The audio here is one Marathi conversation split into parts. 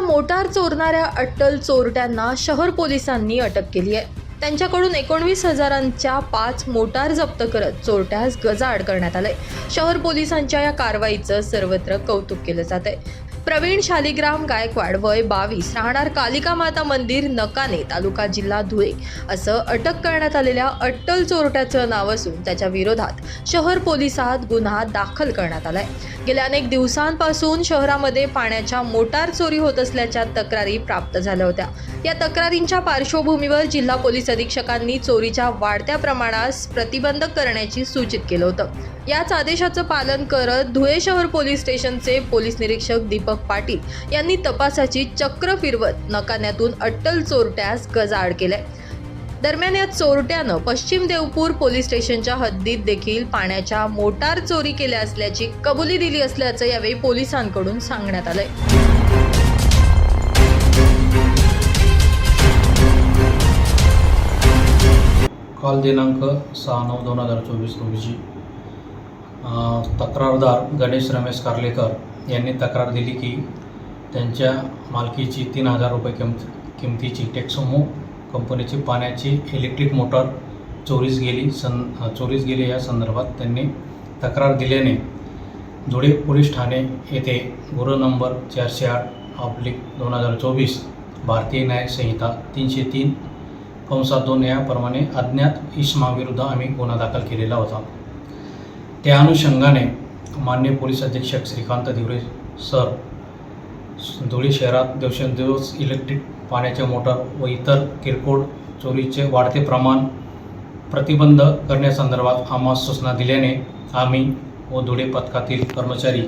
मोटार चोरणाऱ्या अट्टल चोरट्यांना शहर पोलिसांनी अटक केली आहे. त्यांच्याकडून एकोणवीस हजारांच्या पाच मोटार जप्त करत चोरट्यास गजाआड करण्यात आलंय. शहर पोलिसांच्या या कारवाईचं सर्वत्र कौतुक केलं जात आहे प्रवीण शालिग्राम गायकवाड वय बावीस. राहणार कालिका माता मंदिर नकाने तालुका जिल्हा धुळे. असं अटक करण्यात आलेल्या अट्टल चोरट्याचं नाव असून त्याच्या विरोधात शहर पोलिसात गुन्हा दाखल करण्यात आलाय. गेल्या अनेक दिवसांपासून शहरामध्ये पाण्याच्या मोटार चोरी होत असल्याच्या तक्रारी प्राप्त झाल्या होत्या. या तक्रारींच्या पार्श्वभूमीवर जिल्हा पोलीस अधीक्षकांनी चोरीच्या वाढत्या प्रमाणास प्रतिबंध करण्याची सूचित केलं होतं. याच आदेशाचं पालन करत धुळे शहर पोलीस स्टेशनचे पोलीस निरीक्षक दीपक पाटील यांनी तपासाची चक्र फिरवत नकान्यातून अट्टल चोरट्यास गजाआड केलाय. दरम्यान या चोरट्यानं पश्चिम देवपूर पोलीस स्टेशनच्या हद्दीत देखील पाण्याच्या मोटार चोरी केल्या असल्याची कबुली दिली असल्याचं यावेळी पोलिसांकडून सांगण्यात आलंय. काल दिनांक सहा नऊ दोन हजार चोवीस रोजी तक्रारदार गणेश रमेश कार्लेकर यांनी तक्रार दिली की त्यांच्या मालकीची तीन हजार रुपये किंमत किमतीची टेक्सोमो कंपनीची पाण्याची इलेक्ट्रिक मोटर चोरीस गेली सं चोरीस गेली या संदर्भात त्यांनी तक्रार दिल्याने धुळे पोलीस ठाणे येथे गुन्हा नंबर चारशे आठ ऑब्लिक दोन हजार चोवीस भारतीय न्यायसंहिता तीनशे तीन कंसात दोन याप्रमाणे अज्ञात इसमाविरुद्ध आम्ही गुन्हा दाखल केलेला होता. त्या अनुषंगाने मान्य पोलीस अधीक्षक श्रीकांत दिवरे सर धुळे शहरात दिवसेंदिवस इलेक्ट्रिक पाण्याच्या मोटर व इतर किरकोळ चोरीचे वाढते प्रमाण प्रतिबंध करण्यासंदर्भात आम्हाला सूचना दिल्याने आम्ही व धुळे पथकातील कर्मचारी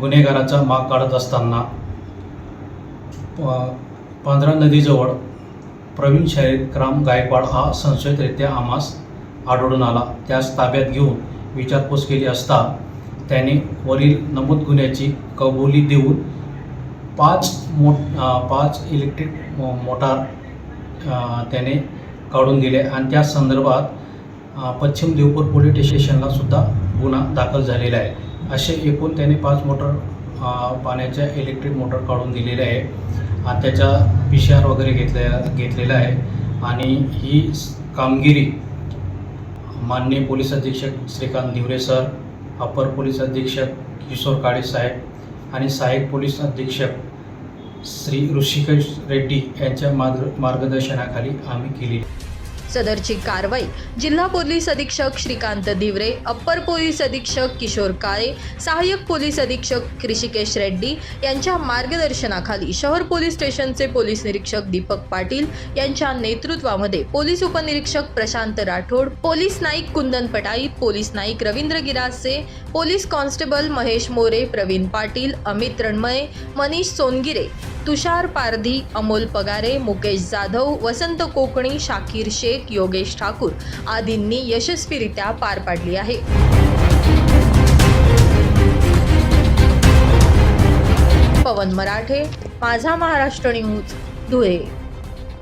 गुन्हेगाराचा माग काढत असताना प- पांढरा नदीजवळ प्रवीण शालिग्राम गायकवाड हा संशयितरित्या आम्हास आढळून आला. त्यास ताब्यात घेऊन विचारपूस केली असता त्याने वरील नमूद गुन्ह्याची कबुली देऊन पाच मो पाच इलेक्ट्रिक मो मोटार त्याने काढून दिले आणि त्या संदर्भात पश्चिम देवपूर पोलीस स्टेशनला सुद्धा गुन्हा दाखल झालेला आहे. असे एकूण त्याने पाच मोटर पाण्याच्या इलेक्ट्रिक मोटर काढून दिलेले आहे. आणि त्याचा वगैरे घेतल्या घेतलेला आहे. आणि ही कामगिरी माननीय पोलीस अधीक्षक श्रीकांत दिवरे सर अपर पोलीस अधीक्षक किशोर काळे साहेब आणि सहाय्यक पोलीस अधीक्षक श्री ऋषिकेश रेड्डी यांच्या मार्ग मार्गदर्शनाखाली आम्ही केली. सदरची कारवाई. जिल्हा पोलीस अधीक्षक श्रीकांत दिवरे अप्पर पोलीस अधीक्षक किशोर काळे सहाय्यक पोलीस अधीक्षक ऋषिकेश रेड्डी यांच्या मार्गदर्शनाखाली शहर पोलीस स्टेशनचे पोलीस निरीक्षक दीपक पाटील यांच्या नेतृत्वामध्ये पोलीस उपनिरीक्षक Prashant Rathod police naik Kundan Patai police naik Ravindra Girase police constable Mahesh More Pravin Patil Amit Ranmaye Manish Songire Tushar Pardhi Amol Pagare Mukesh Jadhav Vasant Kokani Shakir Shaikh Yogesh Thakur आदींनी यशस्वीरित्या पार पाडली आहे. पवन मराठे माझा महाराष्ट्र न्यूज धुळे.